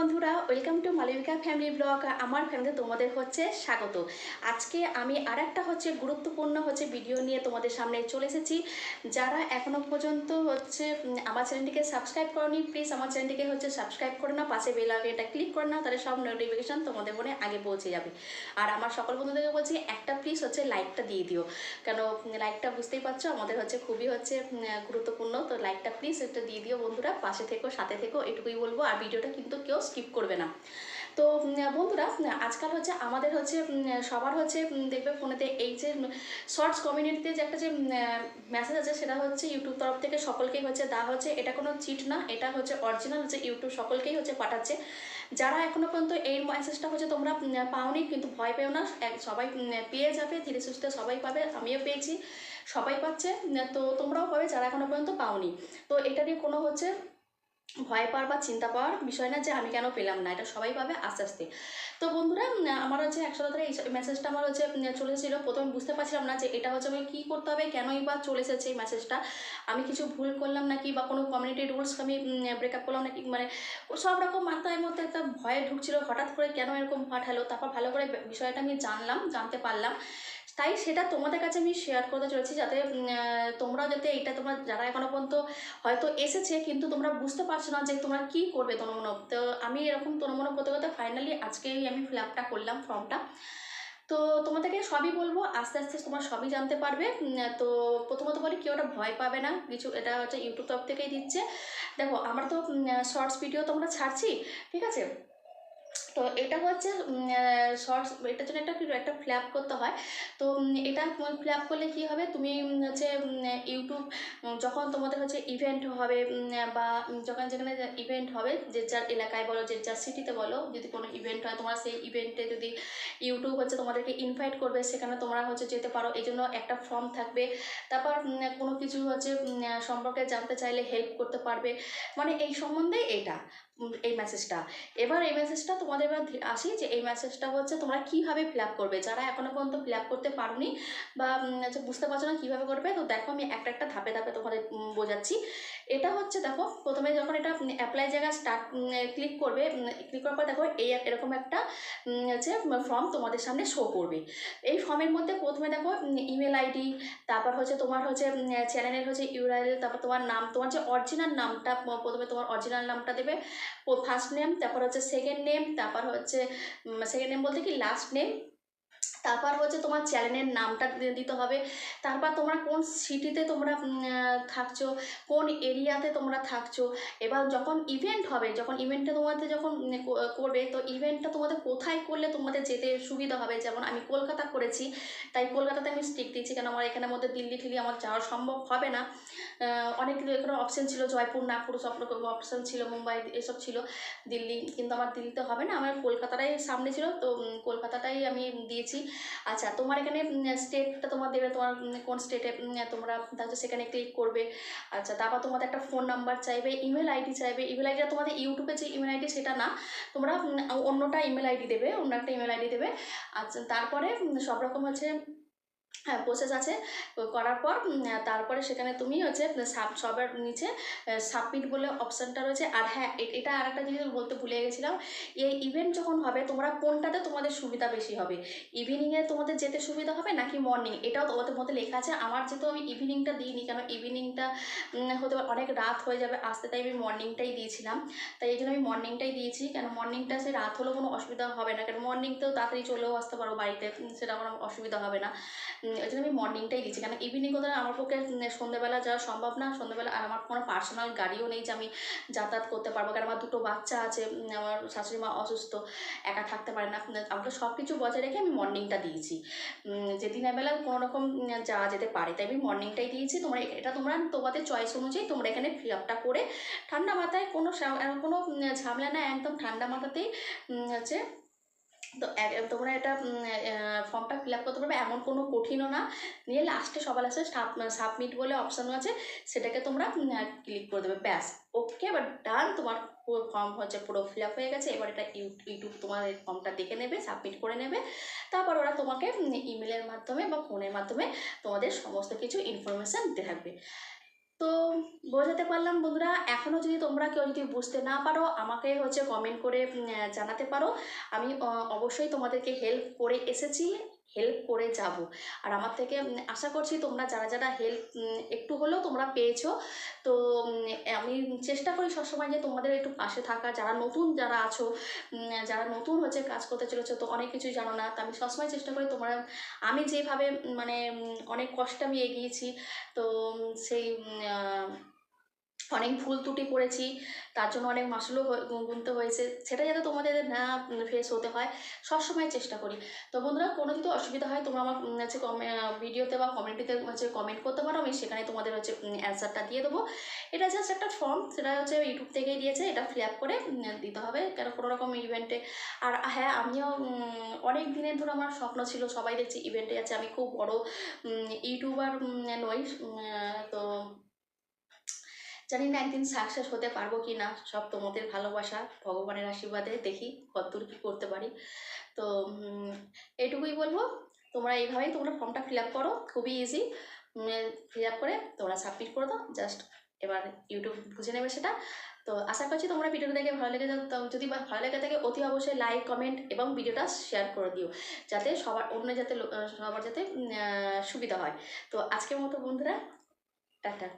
বন্ধুরা welcome to Malabika family blog আমার ফ্যামিলিতে তোমাদের হচ্ছে স্বাগত। আজকে আমি আর একটা হচ্ছে গুরুত্বপূর্ণ হচ্ছে ভিডিও নিয়ে তোমাদের সামনে চলে এসেছি। যারা এখনও পর্যন্ত হচ্ছে আমার চ্যানেলটিকে সাবস্ক্রাইব করনি প্লিজ আমার চ্যানেলটিকে হচ্ছে সাবস্ক্রাইব করে না, পাশে বেল এটা ক্লিক করে না, তাহলে সব নোটিফিকেশান তোমাদের মনে আগে পৌঁছে যাবে। আর আমার সকল বন্ধুদেরকে বলছি, একটা প্লিজ হচ্ছে লাইকটা দিয়ে দিও। কেন লাইকটা বুঝতেই পারছ, আমাদের হচ্ছে খুবই হচ্ছে গুরুত্বপূর্ণ, তো লাইকটা প্লিজ একটা দিয়ে দিও বন্ধুরা, পাশে থেকো, সাথে থেকো, এটুকুই বলব। আর ভিডিওটা কিন্তু কেউ স্কিপ করবে না। তো বন্ধুরা আজকাল হচ্ছে আমাদের হচ্ছে সবার হচ্ছে দেখবে ফোনেতে এই যে শর্টস কমিউনিটিতে যে একটা যে মেসেজ আছে, সেটা হচ্ছে ইউটিউব তরফ থেকে সকলকেই হচ্ছে দা হচ্ছে। এটা কোনো চিট না, এটা হচ্ছে অরিজিনাল হচ্ছে ইউটিউব সকলকেই হচ্ছে পাঠাচ্ছে। যারা এখনও পর্যন্ত এই মেসেজটা হচ্ছে তোমরা পাওনি, কিন্তু ভয় পেও না। সবাই পেয়ে যাবে, ধীরে সুস্থে সবাই পাবে, আমিও পেয়েছি, সবাই পাচ্ছে। তো তোমরাও পাবে, যারা এখনও পর্যন্ত পাওনি। তো এটা নিয়ে কোনো হচ্ছে ভয় পাওয়ার বা চিন্তা পাওয়ার বিষয় না যে আমি কেন পেলাম না, এটা সবাই পাবে আস্তে আস্তে। তো বন্ধুরা আমার হচ্ছে একশো ধরে এই মেসেজটা আমার হচ্ছে চলে এসেছিল। প্রথমে বুঝতে পারছিলাম না যে এটা হচ্ছে আমি কী করতে হবে, কেনই বা চলে এসেছে এই মেসেজটা আমি কিছু ভুল করলাম নাকি বা কোনো কমিউনিটি রুলস আমি ব্রেকআপ করলাম নাকি মানে সব রকম মাথায় মধ্যে একটা ভয়ে ঢুকছিল। হঠাৎ করে কেন এরকম পাঠালো তারপর ভালো করে বিষয়টা আমি জানলাম, জানতে পারলাম। তাই সেটা তোমাদের কাছে আমি শেয়ার করতে চলেছি যাতে তোমরাও যাতে এটা তোমরা যারা এখনও পর্যন্ত হয়তো এসেছে কিন্তু তোমরা বুঝতে পারছ না যে তোমরা কি করবে তনমনব তো আমি এরকম তনমনব করতে করতে ফাইনালি আজকেই আমি ফিল আপটা করলাম ফর্মটা তো তোমাদেরকে সবই বলব, আস্তে আস্তে তোমরা সবই জানতে পারবে। তো প্রথমত বলি, কেউ ওটা ভয় পাবে না। কিছু, এটা হচ্ছে ইউটিউব তরফ থেকেই দিচ্ছে। দেখো, আমার তো শর্টস ভিডিও তোমরা ছাড়ছি, ঠিক আছে? তো এটা হচ্ছে শর্টস এটার জন্য একটা একটা ফ্ল্যাপ করতে হয়। তো এটা ফ্ল্যাপ করলে কি হবে? তুমি হচ্ছে ইউটিউব যখন তোমাদের হচ্ছে ইভেন্ট হবে বা যখন যেখানে ইভেন্ট হবে, যে যার এলাকায় বলো, যে যার সিটিতে বলো, যদি কোনো ইভেন্ট হয়, তোমার সেই ইভেন্টে যদি ইউটিউব হচ্ছে তোমাদেরকে ইনভাইট করবে, সেখানে তোমরা হচ্ছে যেতে পারো। এই জন্য একটা ফর্ম থাকবে। তারপর কোনো কিছু হচ্ছে সম্পর্কে জানতে চাইলে হেল্প করতে পারবে। মানে এই সম্বন্ধে এটা। এই মেসেজটা এবার এই মেসেজটা তোমাদের এবার আসি যে এই মেসেজটা হচ্ছে তোমরা কীভাবে ফিল আপ করবে? যারা এখনও পর্যন্ত ফিল আপ করতে পারোনি বা হচ্ছে বুঝতে পারছ না কীভাবে করবে? তো দেখো আমি একটা একটা ধাপে ধাপে তোমাদের বোঝাচ্ছি। এটা হচ্ছে দেখো, প্রথমে যখন এটা অ্যাপ্লাই জায়গা স্টার্ট ক্লিক করবে ক্লিক করার পর দেখো এই এরকম একটা হচ্ছে ফর্ম তোমাদের সামনে শো করবে। এই ফর্মের মধ্যে প্রথমে দেখো ইমেল আইডি তারপর হচ্ছে তোমার হচ্ছে চ্যানেলের হচ্ছে ইউআরএল তারপর তোমার নাম, তোমার যে অরিজিনাল নামটা প্রথমে তোমার অরিজিনাল নামটা দেবে ফার্স্ট নেম তারপর হচ্ছে সেকেন্ড নেম তারপর হচ্ছে সেকেন্ড নেম বলতে কি লাস্ট নেম তারপর হচ্ছে তোমার চ্যানেলের নামটা দিতে হবে। তারপর তোমরা কোন সিটিতে তোমরা থাকছো, কোন এরিয়াতে তোমরা থাকছো, এবার যখন ইভেন্ট হবে, যখন ইভেন্টটা তোমাদের যখন করবে, তো ইভেন্টটা তোমাদের কোথায় করলে তোমাদের যেতে সুবিধা হবে? যেমন আমি কলকাতা করেছি, তাই কলকাতাতে আমি স্টিক দিচ্ছি, কেন আমার এখানের মধ্যে দিল্লি ঠিল্লি আমার যাওয়া সম্ভব হবে না। অনেক এখানে অপশান ছিল, জয়পুর, নাগপুর সব রকম অপশন ছিল, মুম্বাই, এসব ছিল, দিল্লি, কিন্তু আমার দিল্লিতে হবে না, আমার কলকাতাটাই সামনে ছিল, তো কলকাতাটাই আমি দিয়েছি। আচ্ছা তোমার এখানে স্টেটটা তোমার দেবে, তোমার কোন স্টেটে তোমরা তাহলে সেখানে ক্লিক করবে। আচ্ছা তারপর তোমাদের একটা ফোন নাম্বার চাইবে ইমেল আইডি চাইবে। ইমেল আইডিটা তোমাদের ইউটিউবে যে ইমেল আইডি সেটা না, তোমরা অন্যটা ইমেল আইডি দেবে, অন্য একটা ইমেল আইডি দেবে। আচ্ছা তারপরে সব রকম হচ্ছে প্রসেস আছে। করার পর তারপরে সেখানে তুমি হচ্ছে সাব, সবার নিচে সাবমিট বলে অপশানটা রয়েছে। আর হ্যাঁ এটা আর একটা জিনিস বলতে ভুলে গেছিলাম এই ইভেন্ট যখন হবে, তোমরা কোনটাতে তোমাদের সুবিধা বেশি হবে? ইভিনিংয়ে তোমাদের যেতে সুবিধা হবে নাকি মর্নিং এটাও তোমাদের মধ্যে লেখা আছে। আমার যেহেতু আমি ইভিনিংটা দিইনি, কেন ইভিনিংটা হতে পারে অনেক রাত হয়ে যাবে। আসতে তাই আমি মর্নিংটাই দিয়েছিলাম। তাই এই জন্য আমি মর্নিংটাই দিয়েছি। কেন মর্নিংটা সে রাত হলেও কোনো অসুবিধা হবে না। কেন মর্নিংতেও তাড়াতাড়ি চলেও আসতে পারো বাড়িতে সেটা কোনো অসুবিধা হবে না। ওই জন্য আমি মর্নিংটাই দিচ্ছি কারণ ইভিনিং কোথাও আমার পক্ষে সন্ধ্যেবেলা যাওয়া সম্ভব না। সন্ধ্যেবেলা আর আমার কোনো পার্সোনাল গাড়িও নেই যে আমি যাতায়াত করতে পারব। কারণ আমার দুটো বাচ্চা আছে আমার শাশুড়ি মা অসুস্থ, একা থাকতে পারে না। আমাকে সব কিছু বজায় রেখে আমি মর্নিংটা দিয়েছি। যে দিনের বেলা কোনো রকম যাওয়া যেতে পারে। তাই আমি মর্নিংটাই দিয়েছি। তোমরা এটা তোমরা তোমাদের চয়েস অনুযায়ী তোমরা এখানে ফিল আপটা করে ঠান্ডা মাথায় কোনো কোনো ঝামেলা না একদম ঠান্ডা মাথাতেই হচ্ছে তো তোমরা এটা ফর্মটা ফিল আপ করতে পারবে। এমন কোনো কঠিনও না নিয়ে লাস্টে সবার লাস্টে সাবমিট বলে অপশানও আছে, সেটাকে তোমরা ক্লিক করে দেবে, ব্যাস। ওকে এবার ডান তোমার ফর্ম হচ্ছে, পুরো ফিল আপ হয়ে গেছে। এবার এটা ইউ- ইউটিউব তোমার ফর্মটা দেখে নেবে সাবমিট করে নেবে। তারপর ওরা তোমাকে ইমেলের মাধ্যমে বা ফোনের মাধ্যমে তোমাদের সমস্ত কিছু ইনফরমেশান থাকবে তো বোঝাতে পারলাম বন্ধুরা এখনও যদি তোমরা কেউ যদি বুঝতে না পারো, আমাকে হচ্ছে কমেন্ট করে জানাতে পারো। আমি অবশ্যই তোমাদেরকে হেল্প করে এসেছি। হেল্প করে যাব। আর আমার থেকে আশা করছি তোমরা যারা যারা হেল্প একটু হলেও তোমরা পেয়েছ। তো আমি চেষ্টা করি সবসময় যে তোমাদের একটু পাশে থাকা। যারা নতুন যারা আছো যারা নতুন হচ্ছে কাজ করতে চলেছো, তো অনেক কিছুই জানো না। তো আমি সবসময় চেষ্টা করি তোমরা, আমি যেভাবে মানে অনেক কষ্টে আমি এগিয়েছি, তো সেই অনেক ভুল ত্রুটি করেছি, তার জন্য অনেক মাসুলও গুনতে হয়েছে, সেটা যাতে তোমাদের না ফেস হতে হয়, সবসময় চেষ্টা করি। তো বন্ধুরা, কোনো যদি অসুবিধা হয়, তোমরা আমার হচ্ছে ভিডিওতে বা কমেন্টিতে হচ্ছে কমেন্ট করতে পারো, আমি সেখানে তোমাদের হচ্ছে অ্যান্সারটা দিয়ে দেবো। এটা জাস্ট একটা ফর্ম সেটা হচ্ছে ইউটিউব থেকেই দিয়েছে, এটা ফিল আপ করে দিতে হবে, কেন কোনো রকম ইভেন্টে আর হ্যাঁ আমিও অনেক দিনের ধরে আমার স্বপ্ন ছিল, সবাই দেখছি ইভেন্টে যাচ্ছে আমি খুব বড় ইউটিউবার নই তো জানি না একদিন সাকসেস হতে পারব কি না সব তোমাদের ভালোবাসা, ভগবানের আশীর্বাদে দেখি কতদূর কী করতে পারি। তো এটুকুই বলব, তোমরা এইভাবেই তোমরা ফর্মটা ফিল আপ করো, খুবই ইজি ফিল আপ করে তোমরা সাবমিট করে দাও জাস্ট এবার ইউটিউব বুঝে নেবে সেটা। তো, আশা করছি তোমরা ভিডিওটা দেখে ভালো লেগে যদি ভালো লেগে থাকে, অতি অবশ্যই লাইক কমেন্ট এবং ভিডিওটা শেয়ার করে দিও, যাতে সবার অন্য যাতে সবার যাতে সুবিধা হয়। তো, আজকের মতো বন্ধুরা, টাটা।